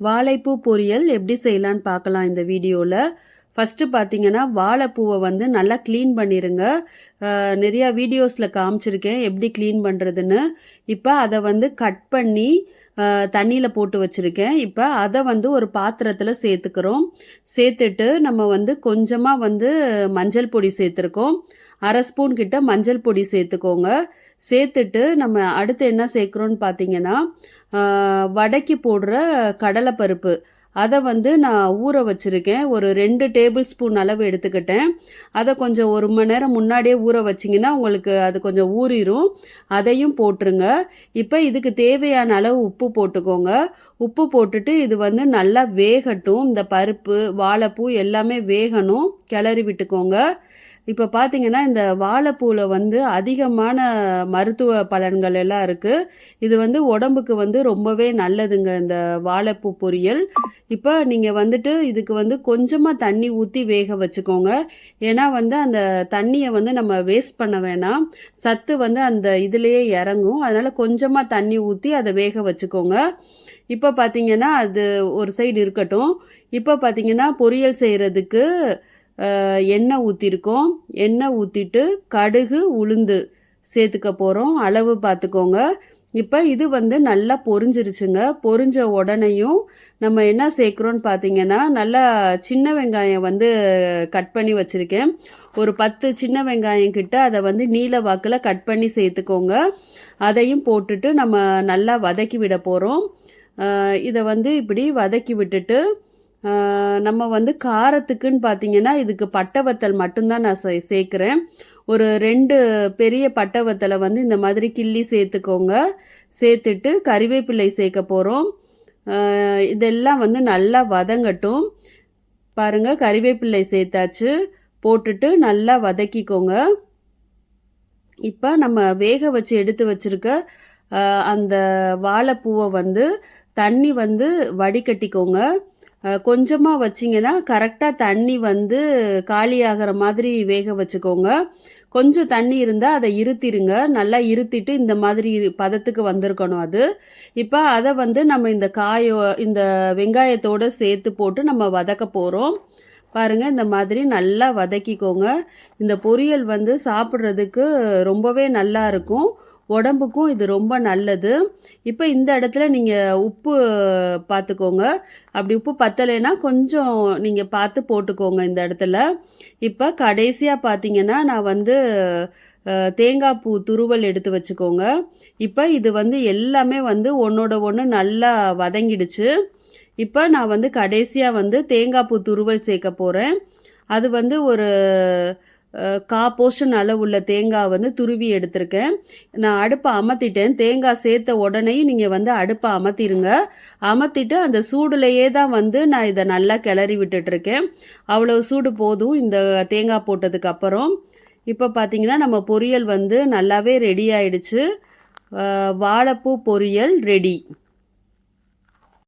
வாழைப்பூ பொரியல் எப்படி செய்யலான்னு பார்க்கலாம் இந்த வீடியோவில் ஃபஸ்ட்டு பார்த்தீங்கன்னா வாழைப்பூவை வந்து நல்லா க்ளீன் பண்ணிடுங்க நிறையா வீடியோஸில் காமிச்சிருக்கேன் எப்படி க்ளீன் பண்ணுறதுன்னு இப்போ அதை வந்து கட் பண்ணி தண்ணியில் போட்டு வச்சுருக்கேன். இப்போ அதை வந்து ஒரு பாத்திரத்தில் சேர்த்துக்கிறோம். சேர்த்துட்டு நம்ம வந்து கொஞ்சமாக வந்து மஞ்சள் பொடி சேர்த்துருக்கோம். அரை ஸ்பூன் கிட்ட மஞ்சள் பொடி சேர்த்துக்கோங்க. சேர்த்துட்டு நம்ம அடுத்து என்ன சேர்க்குறோன்னு பார்த்தீங்கன்னா வடைக்கு போடுற கடலைப்பருப்பு. அதை வந்து நான் ஊற வச்சுருக்கேன். ஒரு ரெண்டு டேபிள் ஸ்பூன் அளவு எடுத்துக்கிட்டேன். அதை கொஞ்சம் ஒரு மணி நேரம் முன்னாடியே ஊற வச்சிங்கன்னா உங்களுக்கு அது கொஞ்சம் ஊறிடும் அதையும் போட்டுருங்க. இப்போ இதுக்கு தேவையான அளவு உப்பு போட்டுக்கோங்க. உப்பு போட்டுட்டு இது வந்து நல்லா வேகட்டும். இந்த பருப்பு வாழைப்பூ எல்லாமே வேகணும். கிளறி விட்டுக்கோங்க. இப்போ பார்த்தீங்கன்னா இந்த வாழைப்பூவில் வந்து அதிகமான மருத்துவ பலன்கள் எல்லாம் இருக்குது இது வந்து உடம்புக்கு வந்து ரொம்பவே நல்லதுங்க இந்த வாழைப்பூ பொரியல். இப்போ நீங்கள் வந்துட்டு இதுக்கு வந்து கொஞ்சமாக தண்ணி ஊற்றி வேக வச்சுக்கோங்க. ஏன்னா வந்து அந்த தண்ணியை வந்து நம்ம வேஸ்ட் பண்ண வேணாம். சத்து வந்து அந்த இதுலேயே இறங்கும். அதனால் கொஞ்சமாக தண்ணி ஊற்றி அதை வேக வச்சுக்கோங்க. இப்போ பார்த்தீங்கன்னா அது ஒரு சைடு இருக்கட்டும். இப்போ பார்த்தீங்கன்னா பொரியல் செய்கிறதுக்கு எண்ணெய் ஊற்றிருக்கோம் எண்ணெய் ஊற்றிட்டு கடுகு உளுந்து சேர்த்துக்க போகிறோம் அளவு பார்த்துக்கோங்க. இப்போ இது வந்து நல்லா பொரிஞ்சிருச்சுங்க. பொரிஞ்ச உடனேயும் நம்ம என்ன சேர்க்குறோன்னு பார்த்தீங்கன்னா நல்லா சின்ன வெங்காயம் வந்து கட் பண்ணி வச்சுருக்கேன். ஒரு பத்து சின்ன வெங்காயம் கிட்ட அதை வந்து நீல வாக்கில் கட் பண்ணி சேர்த்துக்கோங்க. அதையும் போட்டுட்டு நம்ம நல்லா வதக்கி விட போகிறோம் இதை வந்து இப்படி வதக்கி விட்டுட்டு நம்ம வந்து காரத்துக்குன்னு பார்த்தீங்கன்னா இதுக்கு பட்டை வத்தல் மட்டும்தான் நான் சே சேர்க்குறேன். ஒரு ரெண்டு பெரிய பட்டை வத்தலை வந்து இந்த மாதிரி கிள்ளி சேர்த்துக்கோங்க. சேர்த்துட்டு கறிவேப்பிலை சேர்க்க போகிறோம் இதெல்லாம் வந்து நல்லா வதங்கட்டும். பாருங்கள் கறிவேப்பிலை சேர்த்தாச்சு. போட்டுட்டு நல்லா வதக்கிக்கோங்க. இப்போ நம்ம வேக வச்சு எடுத்து வச்சிருக்க அந்த வாழைப்பூவை வந்து தண்ணி வந்து வடிகட்டிக்கோங்க. கொஞ்சமாக வச்சிங்கன்னா கரெக்டாக தண்ணி வந்து காலியாகிற மாதிரி வேக வச்சுக்கோங்க. கொஞ்சம் தண்ணி இருந்தால் அதை இருத்திருங்க. நல்லா இருத்திட்டு இந்த மாதிரி பதத்துக்கு வந்திருக்கணும் அது. இப்போ அதை வந்து நம்ம இந்த காயோ இந்த வெங்காயத்தோடு சேர்த்து போட்டு நம்ம வதக்க போகிறோம் பாருங்கள் இந்த மாதிரி நல்லா வதக்கிக்கோங்க. இந்த பொரியல் வந்து சாப்பிட்றதுக்கு ரொம்பவே நல்லா இருக்கும். உடம்புக்கும் இது ரொம்ப நல்லது. இப்போ இந்த இடத்துல நீங்கள் உப்பு பார்த்துக்கோங்க அப்படி உப்பு பத்தலைன்னா கொஞ்சம் நீங்கள் பார்த்து போட்டுக்கோங்க இந்த இடத்துல. இப்போ கடைசியாக பார்த்தீங்கன்னா நான் வந்து தேங்காய் பூ துருவல் எடுத்து வச்சுக்கோங்க. இப்போ இது வந்து எல்லாமே வந்து ஒன்றோட ஒன்று நல்லா வதங்கிடுச்சு. இப்போ நான் வந்து கடைசியாக வந்து தேங்காய் பூ துருவல் சேர்க்க போகிறேன் அது வந்து ஒரு கா போர்ஷன் அளவுள்ள தேங்காய் வந்து துருவி எடுத்திருக்கேன். நான் அடுப்பை அமர்த்திட்டேன் தேங்காய் சேர்த்த உடனே நீங்கள் வந்து அடுப்பை அமர்த்திருங்க அமர்த்திட்டு அந்த சூடுலையே தான் வந்து நான் இதை நல்லா கிளறி விட்டுட்ருக்கேன். அவ்வளோ சூடு போதும் இந்த தேங்காய் போட்டதுக்கப்புறம் இப்போ பார்த்தீங்கன்னா நம்ம பொரியல் வந்து நல்லாவே ரெடி ஆயிடுச்சு. வாழைப்பூ பொரியல் ரெடி.